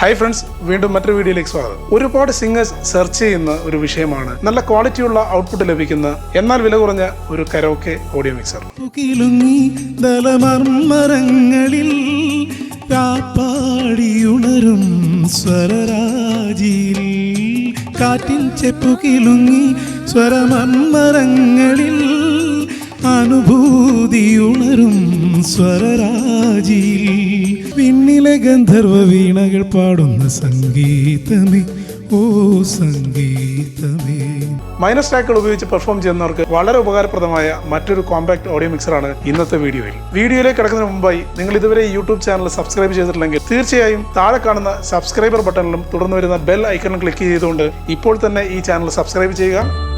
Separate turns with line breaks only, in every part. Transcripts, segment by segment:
Hi friends വീണ്ടും മറ്റൊരു വീഡിയോയിലേക്ക് സ്വാഗതം. ഒരുപാട് സിംഗേഴ്സ് സെർച്ച് ചെയ്യുന്ന ഒരു വിഷയമാണ്. നല്ല ക്വാളിറ്റിയുള്ള ഔട്ട്പുട്ട് ലഭിക്കുന്ന എന്നാൽ വില കുറഞ്ഞ ഒരു കരോക്കെ ഓഡിയോ മിക്സർ
കാറ്റിൽ ചെപ്പു കിലുങ്ങി സ്വരമർമരങ്ങളിൽ അനുഭൂതിയുണരും സ്വരരാജിയിൽ. പിന്നിലെ ഗന്ധർവ വീണകൾ പാടുന്ന സംഗീതമേ ഓ സംഗീതമേ.
മൈനസ് ട്രാക്കുകൾ ഉപയോഗിച്ച് പെർഫോം ചെയ്യുന്നവർക്ക് വളരെ ഉപകാരപ്രദമായ മറ്റൊരു കോമ്പാക്ട് ഓഡിയോ മിക്സറാണ് ഇന്നത്തെ വീഡിയോയിൽ. വീഡിയോയിലേക്ക് കിടക്കുന്നതിന് മുമ്പായി നിങ്ങൾ ഇതുവരെ യൂട്യൂബ് ചാനൽ സബ്സ്ക്രൈബ് ചെയ്തിട്ടില്ലെങ്കിൽ തീർച്ചയായും താഴെ കാണുന്ന സബ്സ്ക്രൈബർ ബട്ടണിലും തുടർന്ന് വരുന്ന ബെൽ ഐക്കണിൽ ക്ലിക്ക് ചെയ്തുകൊണ്ട് ഇപ്പോൾ തന്നെ ഈ ചാനൽ സബ്സ്ക്രൈബ് ചെയ്യുക.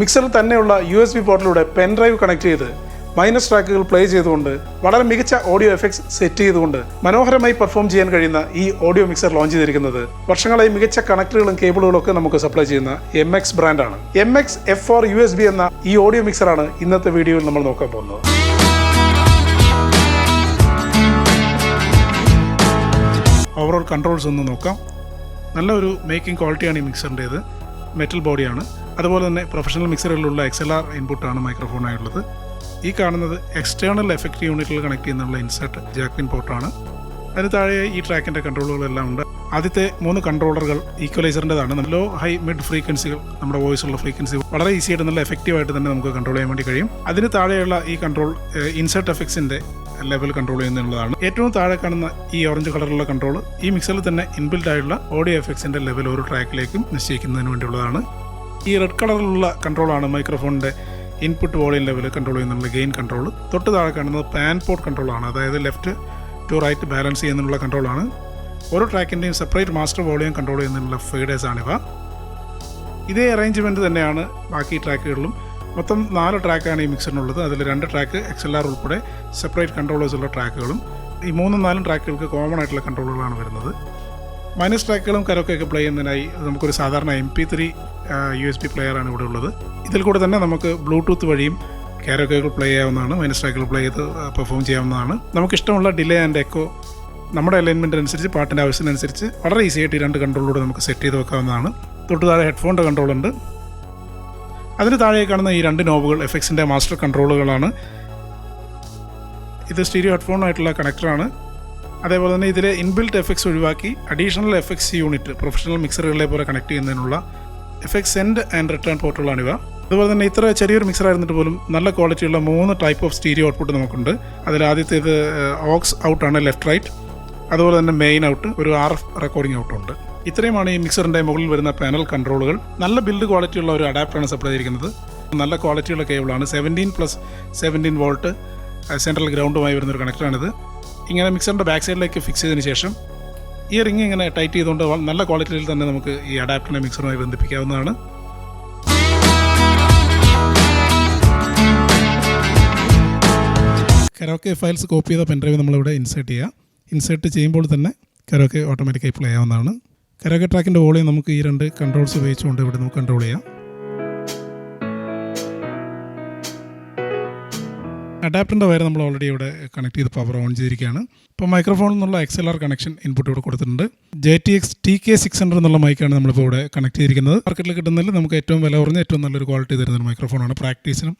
മിക്സറിൽ തന്നെയുള്ള യു എസ് ബി പോർട്ടിലൂടെ പെൻ ഡ്രൈവ് കണക്ട് ചെയ്ത് മൈനസ് ട്രാക്കുകൾ പ്ലേ ചെയ്തുകൊണ്ട് വളരെ മികച്ച ഓഡിയോ എഫക്ട്സ് സെറ്റ് ചെയ്തുകൊണ്ട് മനോഹരമായി പെർഫോം ചെയ്യാൻ കഴിയുന്ന ഈ ഓഡിയോ മിക്സർ ലോഞ്ച് ചെയ്തിരിക്കുന്നത്. വർഷങ്ങളായി മികച്ച കണക്ടറുകളും കേബിളുകളും ഒക്കെ നമുക്ക് സപ്ലൈ ചെയ്യുന്ന എം എക്സ് ബ്രാൻഡാണ് M X F four U S B എന്ന ഈ ഓഡിയോ മിക്സറാണ് ഇന്നത്തെ വീഡിയോയിൽ നമ്മൾ നോക്കാൻ പോകുന്നത്. ഓവറോൾ കൺട്രോൾസ് ഒന്ന് നോക്കാം. നല്ലൊരു മേക്കിംഗ് ക്വാളിറ്റിയാണ് ഈ മിക്സറിന്റേത് മെറ്റൽ ബോഡിയാണ് അതുപോലെ തന്നെ പ്രൊഫഷണൽ മിക്സറുകളിലുള്ള എക്സ് എൽ ആർ ഇൻപുട്ടാണ് മൈക്രോഫോണായുള്ളത് ഈ കാണുന്നത് എക്സ്റ്റേണൽ എഫക്റ്റ് യൂണിറ്റിൽ കണക്ട് ചെയ്യുന്നുള്ള ഇൻസെർട്ട് ജാക്വിൻ പോർട്ടാണ് അതിന് താഴെ ഈ ട്രാക്കിന്റെ കൺട്രോളുകളെല്ലാം ഉണ്ട്. ആദ്യത്തെ മൂന്ന് കൺട്രോളറുകൾ ഈക്വലൈസറിന്റെതാണ് ലോ ഹൈ മിഡ് ഫ്രീക്വൻസികൾ നമ്മുടെ വോയിസ് ഉള്ള ഫ്രീക്വൻസി വളരെ ഈസി ആയിട്ട് നല്ല എഫക്റ്റീവായിട്ട് തന്നെ നമുക്ക് കൺട്രോൾ ചെയ്യാൻ വേണ്ടി കഴിയും. അതിന് താഴെയുള്ള ഈ കൺട്രോൾ ഇൻസെർട്ട് എഫക്ട്സിന്റെ ലെവൽ കൺട്രോൾ ചെയ്യുന്നതാണ് ഏറ്റവും താഴെ കാണുന്ന ഈ ഓറഞ്ച് കളറുള്ള കൺട്രോൾ ഈ മിക്സറിൽ തന്നെ ഇൻബിൽഡ് ആയിട്ടുള്ള ഓഡിയോ എഫക്സിന്റെ ലെവൽ ഓരോ ട്രാക്കിലേക്കും നിശ്ചയിക്കുന്നതിന് വേണ്ടിയുള്ളതാണ്. ഈ റെഡ് കളറിലുള്ള കൺട്രോളാണ് മൈക്രോഫോണിന്റെ ഇൻപുട്ട് വോളിയം ലെവൽ കൺട്രോൾ ചെയ്യുന്നുള്ള ഗെയിൻ കൺട്രോൾ തൊട്ട് താഴെ കാണുന്നത് പാൻ പോർട്ട് കൺട്രോളാണ് അതായത് ലെഫ്റ്റ് ടു റൈറ്റ് ബാലൻസ് ചെയ്യുന്നതിനുള്ള കൺട്രോളാണ് ഓരോ ട്രാക്കിന്റെയും സെപ്പറേറ്റ് മാസ്റ്റർ വോളിയം കൺട്രോൾ ചെയ്യുന്നതിനുള്ള ഫീഡേഴ്സ് ആണിവ ഇതേ അറേഞ്ച്മെന്റ് തന്നെയാണ് ബാക്കി ട്രാക്കുകളിലും മൊത്തം നാല് ട്രാക്കാണ് ഈ മിക്സറിനുള്ളത് അതിൽ രണ്ട് ട്രാക്ക് എക്സ് എൽ ആർ ഉൾപ്പെടെ സെപ്പറേറ്റ് കൺട്രോളേഴ്സുള്ള ട്രാക്കുകളും ഈ മൂന്നും നാലും ട്രാക്കുകൾക്ക് കോമൺ ആയിട്ടുള്ള കൺട്രോളുകളാണ് വരുന്നത്. മൈനസ് ട്രാക്കുകളും കരോക്കെയൊക്കെ പ്ലേ ചെയ്യുന്നതിനായി നമുക്കൊരു സാധാരണ M P three U S B പ്ലെയറാണ് ഇവിടെ ഉള്ളത്. ഇതിൽ കൂടെ തന്നെ നമുക്ക് ബ്ലൂടൂത്ത് വഴിയും കാരോക്കകൾ പ്ലേ ചെയ്യാവുന്നതാണ് മൈനസ് ട്രാക്കുകൾ പ്ലേ ചെയ്ത് പെർഫോം ചെയ്യാവുന്നതാണ്. നമുക്കിഷ്ടമുള്ള ഡിലേ ആൻഡ് എക്കോ നമ്മുടെ അലൈൻമെന്റ് അനുസരിച്ച് പാട്ടിന്റെ ആവശ്യത്തിനനുസരിച്ച് വളരെ ഈസി ആയിട്ട് ഈ രണ്ട് കൺട്രോളിലൂടെ നമുക്ക് സെറ്റ് ചെയ്ത് വെക്കാവുന്നതാണ്. തൊട്ട് താഴെ ഹെഡ്ഫോണിന്റെ കൺട്രോൾ ഉണ്ട്. അതിന് താഴെ കാണുന്ന ഈ രണ്ട് നോബുകൾ എക്സിന്റെ മാസ്റ്റർ കൺട്രോളുകളാണ് ഇത് സ്റ്റീരിയോ ഹെഡ്ഫോൺ ആയിട്ടുള്ള കണക്ടറാണ്. അതേപോലെ തന്നെ ഇതിലെ ഇൻബിൽറ്റ് എഫക്ട്സ് ഒഴിവാക്കി അഡീഷണൽ എഫക്ട്സ് യൂണിറ്റ് പ്രൊഫഷണൽ മിക്സറുകളെ പോലെ കണക്ട് ചെയ്യുന്നതിനുള്ള എഫക്ട്സ് സെൻഡ് ആൻഡ് റിട്ടേൺ പോർട്ടുകളാണിവ അതുപോലെ തന്നെ ഇത്ര ചെറിയൊരു മിക്സർ ആയിരുന്നിട്ട് പോലും നല്ല ക്വാളിറ്റിയുള്ള മൂന്ന് ടൈപ്പ് ഓഫ് സ്റ്റീരിയോ ഔട്ട്പുട്ട് നമുക്കുണ്ട്. അതിൽ ആദ്യത്തേത് ഓക്സ് ഔട്ടാണ് ലെഫ്റ്റ് റൈറ്റ് അതുപോലെ തന്നെ മെയിൻ ഔട്ട് ഒരു ആർ എഫ് റെക്കോർഡിംഗ് ഔട്ടും ഉണ്ട്. ഇത്രയുമാണ് ഈ മിക്സറിന്റെ മുകളിൽ വരുന്ന പാനൽ കൺട്രോളുകൾ. നല്ല ബിൽഡ് ക്വാളിറ്റിയുള്ള ഒരു അഡാപ്റ്ററാണ് സപ്ലൈ ചെയ്തിരിക്കുന്നത്. നല്ല ക്വാളിറ്റിയുള്ള കേബിളാണ് seventeen plus seventeen volt central ഗ്രൗണ്ടുമായി വരുന്ന ഒരു കണക്ടറാണിത് ഇങ്ങനെ മിക്സറിന്റെ ബാക്ക് സൈഡിലേക്ക് ഫിക്സ് ചെയ്തതിന് ശേഷം ഈ റിങ് ഇങ്ങനെ ടൈറ്റ് ചെയ്തുകൊണ്ട് നല്ല ക്വാളിറ്റിയിൽ തന്നെ നമുക്ക് ഈ അഡാപ്റ്ററിനെ മിക്സറുമായി ബന്ധിപ്പിക്കാവുന്നതാണ്. കരോക്കെ ഫയൽസ് കോപ്പി ചെയ്ത പെൻഡ്രൈവ് നമ്മളിവിടെ ഇൻസേർട്ട് ചെയ്യുക ഇൻസേർട്ട് ചെയ്യുമ്പോൾ തന്നെ കരോക്കെ ഓട്ടോമാറ്റിക്കായി പ്ലേ ആവുന്നതാണ്. കരോക്കെ ട്രാക്കിന്റെ വോളിയം നമുക്ക് ഈ രണ്ട് കൺട്രോൾസ് ഉപയോഗിച്ചുകൊണ്ട് ഇവിടെ നമുക്ക് കൺട്രോൾ ചെയ്യാം. അഡാപ്റ്ററിന്റെ വയർ നമ്മൾ ഓൾറെഡി ഇവിടെ കണക്ട് ചെയ്ത് പവർ ഓൺ ചെയ്തിരിക്കുകയാണ്. ഇപ്പോൾ മൈക്രോഫോണിൽ നിന്നുള്ള X L R connection input ഇവിടെ കൊടുത്തിട്ടുണ്ട്. J T X T K six hundred എന്നുള്ള മൈക്കാണ് നമ്മളിപ്പോൾ ഇവിടെ കണക്ട് ചെയ്തിരിക്കുന്നത്. മാർക്കറ്റിൽ കിട്ടുന്നതിൽ നമുക്ക് ഏറ്റവും വില കുറഞ്ഞ ഏറ്റവും നല്ലൊരു ക്വാളിറ്റി തരുന്ന മൈക്രോഫോണാണ് പ്രാക്ടീസിനും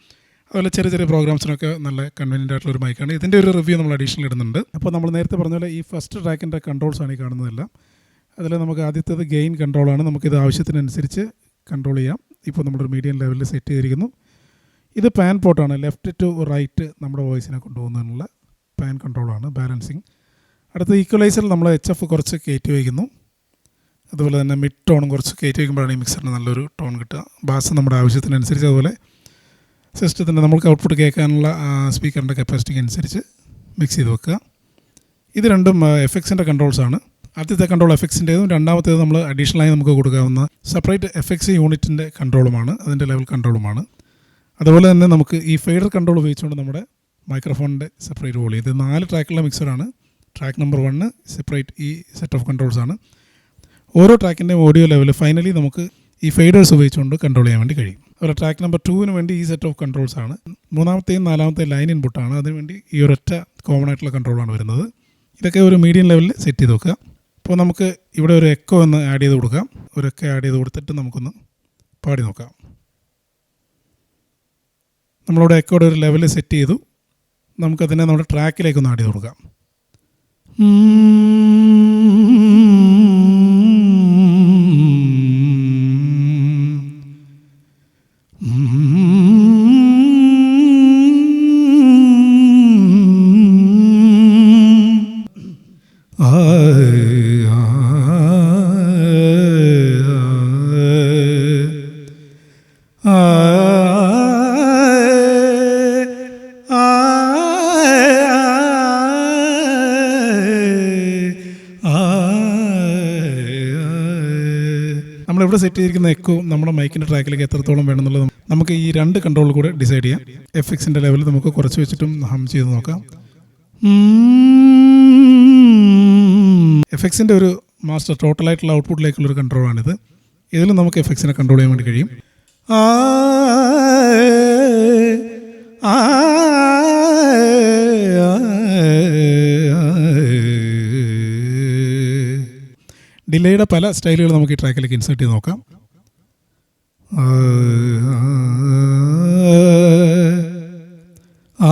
അതുപോലെ ചെറിയ ചെറിയ പ്രോഗ്രാംസിനൊക്കെ നല്ല കൺവീനിയന്റ് ആയിട്ടുള്ള ഒരു മൈക്കാണ് ഇതിന്റെ ഒരു റിവ്യൂ നമ്മൾ അഡീഷണൽ ഇടുന്നുണ്ട്. അപ്പോൾ നമ്മൾ നേരത്തെ പറഞ്ഞ പോലെ ഈ ഫസ്റ്റ് ട്രാക്കിന്റെ ആണ് ഈ കാണുന്നതെല്ലാം. അതിൽ നമുക്ക് ആദ്യത്തേത് ഗെയിൻ കൺട്രോളാണ് നമുക്കിത് ആവശ്യത്തിനനുസരിച്ച് കൺട്രോൾ ചെയ്യാം. ഇപ്പോൾ നമ്മളൊരു മീഡിയം ലെവലിൽ സെറ്റ് ചെയ്തിരിക്കുന്നു. ഇത് പാൻ പോട്ടാണ് ലെഫ്റ്റ് ടു റൈറ്റ് നമ്മുടെ വോയിസിനെ കൊണ്ടുപോകുന്നതിനുള്ള പാൻ കൺട്രോളാണ് ബാലൻസിങ് അടുത്ത ഈക്വലൈസറിൽ നമ്മൾ എച്ച് എഫ് കുറച്ച് കയറ്റി വയ്ക്കുന്നു. അതുപോലെ തന്നെ മിഡ് ടോണും കുറച്ച് കയറ്റി വയ്ക്കുമ്പോഴാണ് ഈ മിക്സറിന് നല്ലൊരു ടോൺ കിട്ടുക. ബാസ് നമ്മുടെ ആവശ്യത്തിനനുസരിച്ച് അതുപോലെ സിസ്റ്റത്തിന്റെ നമുക്ക് ഔട്ട്പുട്ട് കേൾക്കാനുള്ള സ്പീക്കറിന്റെ കപ്പാസിറ്റിക്ക് അനുസരിച്ച് മിക്സ് ചെയ്ത് വെക്കുക. ഇത് രണ്ടും എഫക്ട്സിന്റെ കൺട്രോൾസാണ് ആദ്യത്തെ കൺട്രോൾ എഫക്സിന്റെതും രണ്ടാമത്തേത് നമ്മൾ അഡീഷണലായി നമുക്ക് കൊടുക്കാവുന്ന സെപ്പറേറ്റ് എഫക്സ് യൂണിറ്റിന്റെ കൺട്രോളുമാണ് അതിന്റെ ലെവൽ കൺട്രോളുമാണ് അതുപോലെ തന്നെ നമുക്ക് ഈ ഫെയ്ഡർ കൺട്രോൾ ഉപയോഗിച്ചുകൊണ്ട് നമ്മുടെ മൈക്രോഫോണിന്റെ സെപ്പറേറ്റ് വോളിയം ഇത് നാല് ട്രാക്കുള്ള മിക്സറാണ് ട്രാക്ക് നമ്പർ വണ്ണ് സെപ്പറേറ്റ് ഈ സെറ്റ് ഓഫ് കൺട്രോൾസ് ആണ്. ഓരോ ട്രാക്കിന്റെയും ഓഡിയോ ലെവൽ ഫൈനലി നമുക്ക് ഈ ഫെയ്ഡേഴ്സ് ഉപയോഗിച്ചുകൊണ്ട് കൺട്രോൾ ചെയ്യാൻ വേണ്ടി കഴിയും. അതുപോലെ ട്രാക്ക് നമ്പർ ടൂവിന് വേണ്ടി ഈ സെറ്റ് ഓഫ് കൺട്രോൾസ് ആണ്. മൂന്നാമത്തെയും നാലാമത്തെയും ലൈൻ ഇൻപുട്ടാണ് അതിനുവേണ്ടി ഈ ഒരൊറ്റ കോമൺ ആയിട്ടുള്ള കൺട്രോളാണ് വരുന്നത്. ഇതൊക്കെ ഒരു മീഡിയം ലെവലിൽ സെറ്റ് ചെയ്ത് വെക്കുക. അപ്പോൾ നമുക്ക് ഇവിടെ ഒരു എക്കോ ഒന്ന് ആഡ് ചെയ്ത് കൊടുക്കാം. ഒരു എക്കോ ആഡ് ചെയ്ത് കൊടുത്തിട്ട് നമുക്കൊന്ന് പാടി നോക്കാം. നമ്മളിവിടെ എക്കോയുടെ ഒരു ലെവൽ സെറ്റ് ചെയ്തു. നമുക്കതിനെ നമ്മുടെ ട്രാക്കിലേക്കൊന്ന് ആഡ് ചെയ്ത് കൊടുക്കാം. നമ്മളിവിടെ സെറ്റ് ചെയ്തിരിക്കുന്ന എക്കോ നമ്മുടെ മൈക്കിന്റെ ട്രാക്കിലേക്ക് എത്രത്തോളം വേണമെന്നുള്ളത് നമുക്ക് ഈ രണ്ട് കൺട്രോളിൽ കൂടെ ഡിസൈഡ് ചെയ്യാം. എഫ് എക്സിന്റെ ലെവൽ നമുക്ക് കുറച്ച് വെച്ചിട്ടും ഹം ചെയ്ത് നോക്കാം. എഫ് എക്സിന്റെ ഒരു മാസ്റ്റർ ടോട്ടലായിട്ടുള്ള ഔട്ട്പുട്ടിലേക്കുള്ള ഒരു കൺട്രോളാണിത് ഇതിൽ നമുക്ക് എഫ് എക്സിനെ കൺട്രോൾ ചെയ്യാൻ വേണ്ടി കഴിയും.
ആ ആ
ഡിലേയുടെ പല സ്റ്റൈലുകൾ നമുക്ക് ഈ ട്രാക്കിലേക്ക് ഇൻസേർട്ട് ചെയ്ത് നോക്കാം
ആ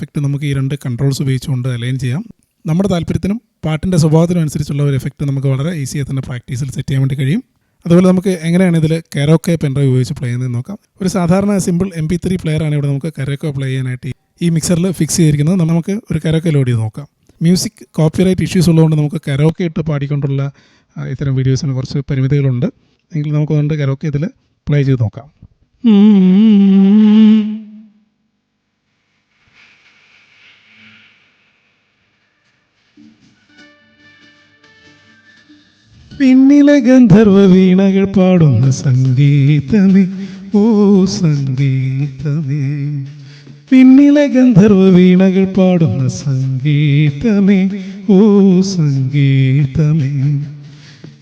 എഫക്റ്റ് നമുക്ക് ഈ രണ്ട് കൺട്രോൾസ് ഉപയോഗിച്ചുകൊണ്ട് അലൈൻ ചെയ്യാം. നമ്മുടെ താല്പര്യത്തിനും പാട്ടിന്റെ സ്വഭാവത്തിനും അനുസരിച്ചുള്ള ഒരു എഫക്റ്റ് നമുക്ക് വളരെ ഈസിയായി തന്നെ പ്രാക്ടീസിൽ സെറ്റ് ചെയ്യാൻ വേണ്ടി കഴിയും. അതുപോലെ നമുക്ക് എങ്ങനെയാണ് ഇതിൽ കരോക്കെ പെൻഡ്രൈവ് ഉപയോഗിച്ച് പ്ലേ ചെയ്യുന്നത് നോക്കാം. ഒരു സാധാരണ simple M P three player ആണ് ഇവിടെ നമുക്ക് കരോക്കെ പ്ലേ ചെയ്യാനായിട്ട് ഈ മിക്സറിൽ ഫിക്സ് ചെയ്തിരിക്കുന്നത്. നമുക്ക് ഒരു കരോക്കെ ലോഡ് ചെയ്ത് നോക്കാം. മ്യൂസിക് കോപ്പിറൈറ്റ് ഇഷ്യൂസ് ഉള്ളതുകൊണ്ട് നമുക്ക് കരോക്കെ ഇട്ട് പാടിക്കൊണ്ടുള്ള ഇത്തരം വീഡിയോസിന് കുറച്ച് പരിമിതികളുണ്ട്. എങ്കിൽ നമുക്ക് അതുകൊണ്ട് കരോക്കെ ഇതിൽ പ്ലേ ചെയ്ത് നോക്കാം.
പിന്നിലെ ഗന്ധർവ വീണകൾ പാടുന്ന സംഗീതമേ ഓ സംഗീതമേ. പിന്നിലെ ഗന്ധർവ വീണകൾ പാടുന്ന സംഗീതമേ ഓ സംഗീതമേ.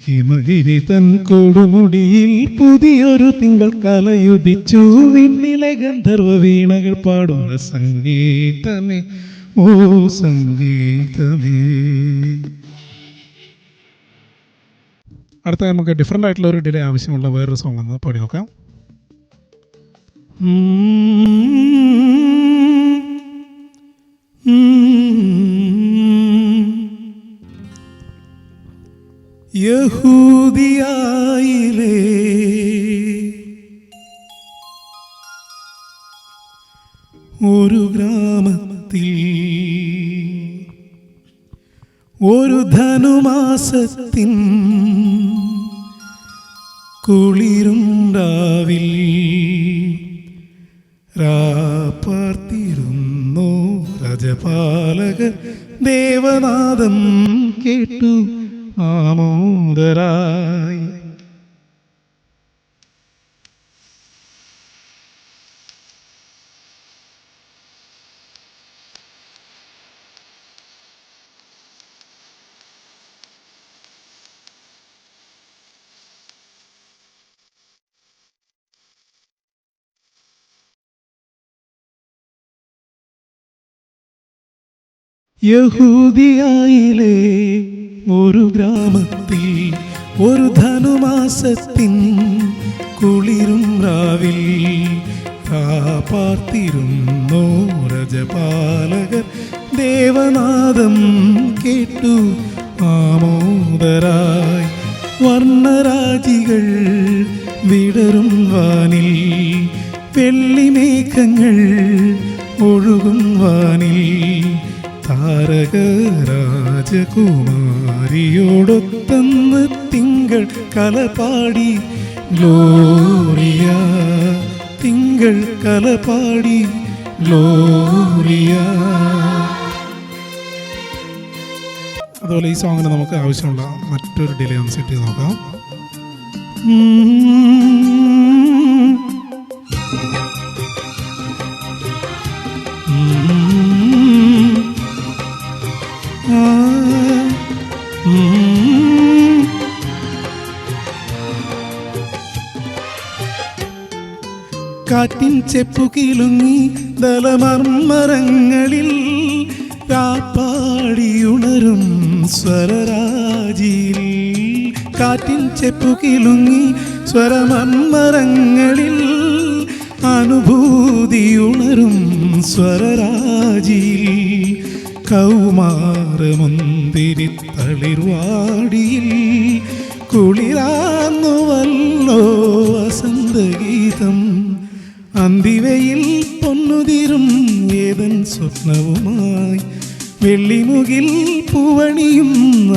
ഹിമഗിരി തൻ കൊടുമുടിയിൽ പുതിയൊരു തിങ്കൾ കലയുദിച്ചു. വിണ്ണിലെ ഗന്ധർവ വീണകൾ പാടുന്ന സംഗീതമേ ഓ സംഗീതമേ.
അടുത്ത നമുക്ക് ഡിഫറെന്റ് ആയിട്ടുള്ള ഒരു ഡിലേ ആവശ്യമുള്ള വേറൊരു സോങ് ഒന്ന് പാടി നോക്കാം.
യഹൂദിയായിലേ ഒരു ഗ്രാമത്തിൽ ഒരു ധനുമാസത്തിൻ കുളിരും രാവിൽ രാപ്പാർത്തിരുന്നു രജപാലകർ ദേവനാദം കേട്ടു ആമോദരായി. യഹൂദിയായിലെ ഒരു ഗ്രാമത്തിൽ ഒരു ധനുമാസത്തിൻ കുളിരും രാവിൽ കാപ്പാർത്തിരുന്നോ രജപാലകർ. ദേവനാദം കേട്ടു ആമോദരായി. വർണരാജികൾ വിടരും വാനിൽ വെള്ളിമേഘങ്ങൾ ഒഴുകും വാനിൽ. താരക രാജകുമാരിയോടൊത്തന്ന് തിങ്കൾ കലപാടി. ലോറിയ തിങ്കൾ കലപാടി. ലോറിയ.
അതുപോലെ ഈ സോങ്ങിന് നമുക്ക് ആവശ്യമുള്ള മറ്റൊരു ഡിലേ ഒന്ന് സെറ്റ് ചെയ്ത് നോക്കാം.
കാറ്റിൻ ചെപ്പു കിലുങ്ങി ദലമർമ്മരങ്ങളിൽ രാപ്പാടിയുണരും സ്വരരാജിയിൽ. കാറ്റിൻ ചെപ്പു കിലുങ്ങി സ്വരമർമ്മരങ്ങളിൽ അനുഭൂതിയുണരും സ്വരരാജിയിൽ. കൗമാരമുന്തിരിത്തളിർവാടിയിൽ കുളിരാന്നുവല്ലോ വസന്തഗീതം അന്തിവയിൽ പൊന്നുതിരും ഏതൻ സ്വപ്നവുമായി. വെള്ളിമുകിൽ പൂവണിയും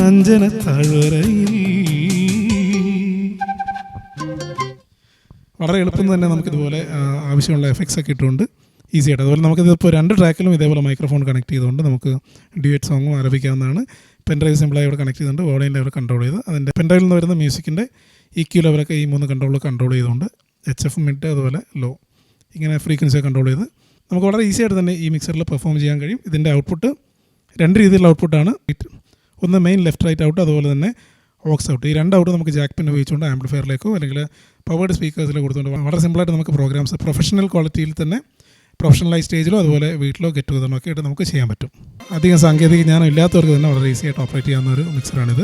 അഞ്ജന താഴ്വരയിൽ.
വളരെ എളുപ്പം തന്നെ നമുക്കിതുപോലെ ആവശ്യമുള്ള എഫക്ട്സ് ഒക്കെ ഇട്ടുകൊണ്ട് ഈസി ആയിട്ട്. അതുപോലെ നമുക്ക് ഇപ്പോൾ രണ്ട് ട്രാക്കിലും ഇതേപോലെ മൈക്രോഫോൺ കണക്ട് ചെയ്തുകൊണ്ട് നമുക്ക് ഡ്യുവറ്റ് സോങ്ങും ആരംഭിക്കാവുന്നതാണ്. പെൻഡ്രൈവ് സിമ്പിളായി ഇവിടെ കണക്ട് ചെയ്തുകൊണ്ട് വോളിയം ലെവൽ കൺട്രോൾ ചെയ്ത്. അതിന്റെ പെൻഡ്രൈവിൽ നിന്ന് വരുന്ന മ്യൂസിക്കിന്റെ ഈ ക്യൂ ലെവലൊക്കെ ഈ മൂന്ന് കൺട്രോൾ കൺട്രോൾ ചെയ്തുകൊണ്ട് എച്ച് എഫ് മിഡ് അതുപോലെ ലോ ഇങ്ങനെ ഫ്രീക്വൻസി കൺട്രോൾ ചെയ്ത് നമുക്ക് വളരെ ഈസി ആയിട്ട് തന്നെ ഈ മിക്സറിൽ പെർഫോം ചെയ്യാൻ കഴിയും. ഇതിന്റെ ഔട്ട്പുട്ട് രണ്ട് രീതിയിലുള്ള ഔട്ട്പുട്ടാണ് ഒന്ന് മെയിൻ ലെഫ്റ്റ് റൈറ്റ് ഔട്ട് അതുപോലെ തന്നെ ഓക്സ് ഔട്ട് ഈ രണ്ട് ഔട്ട് നമുക്ക് ജാക്ക് പിൻ ഉപയോഗിച്ചുകൊണ്ട് ആംപ്ലിഫയറിലേക്കോ അല്ലെങ്കിൽ പവേർഡ് സ്പീക്കേഴ്സിലോ കൊടുത്തുകൊണ്ട് വളരെ സിമ്പിളായിട്ട് നമുക്ക് പ്രോഗ്രാംസ് പ്രൊഫഷണൽ ക്വാളിറ്റിയിൽ തന്നെ പ്രൊഫഷണലായി സ്റ്റേജിലോ അതുപോലെ വീട്ടിലോ ഗെറ്റ് ടുഗതറിനോ ഒക്കെ ആയിട്ട് നമുക്ക് ചെയ്യാൻ പറ്റും. അധികം സാങ്കേതിക ജ്ഞാനം ഇല്ലാത്തവർക്ക് തന്നെ വളരെ ഈസി ആയിട്ട് ഓപ്പറേറ്റ് ചെയ്യാവുന്ന ഒരു മിക്സറാണിത്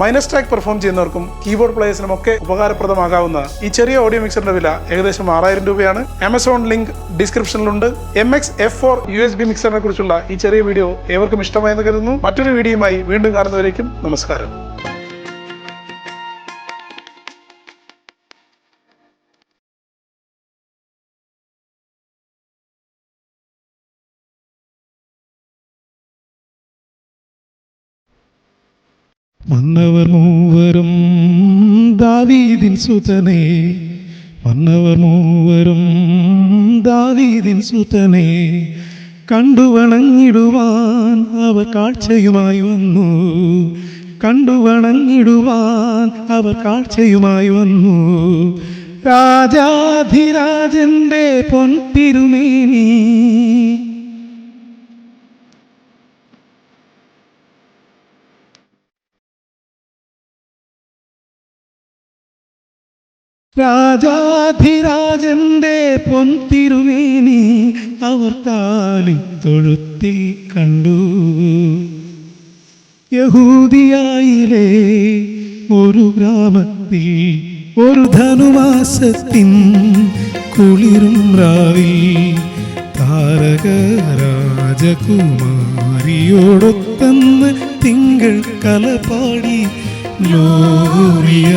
മൈനസ് ട്രാക്ക് പെർഫോം ചെയ്യുന്നവർക്കും കീബോർഡ് പ്ലേയേഴ്സിനും ഒക്കെ ഉപകാരപ്രദമാകാവുന്ന ഈ ചെറിയ ഓഡിയോ മിക്സറിന്റെ വില ഏകദേശം ആറായിരം രൂപയാണ്. Amazon link ഡിസ്ക്രിപ്ഷനിലുണ്ട് M X F four U S B മിക്സറിനെ കുറിച്ചുള്ള ഈ ചെറിയ വീഡിയോ ഏവർക്കും ഇഷ്ടമായെന്ന് കരുതുന്നു. മറ്റൊരു വീഡിയോയുമായി വീണ്ടും കാണുന്നവരേക്കും നമസ്കാരം.
മന്നവർ മൂവരും ദാവീദിൻ സുതനേ. മന്നവർ മൂവരും ദാവീദിൻ സുതനേ. കണ്ടുവണങ്ങിടുവാൻ അവർ കാഴ്ചയുമായി വന്നു. കണ്ടുവണങ്ങിടുവാൻ അവർ കാഴ്ചയുമായി വന്നു. രാജാധിരാജന്റെ പൊൻതിരുമേനി രാജാധിരാജന്റെ പൊന്തിരുവേനി അവർ താലി തൊഴുത്തിൽ കണ്ടു. യഹൂദിയായിലെ ഒരു ഗ്രാമത്തിൽ ഒരു ധനുമാസത്തിൻ കുളിരും രാവിൽ താരക രാജകുമാരിയോടൊത്തന്ന് തിങ്കൾ കലപാടി ലോറിയ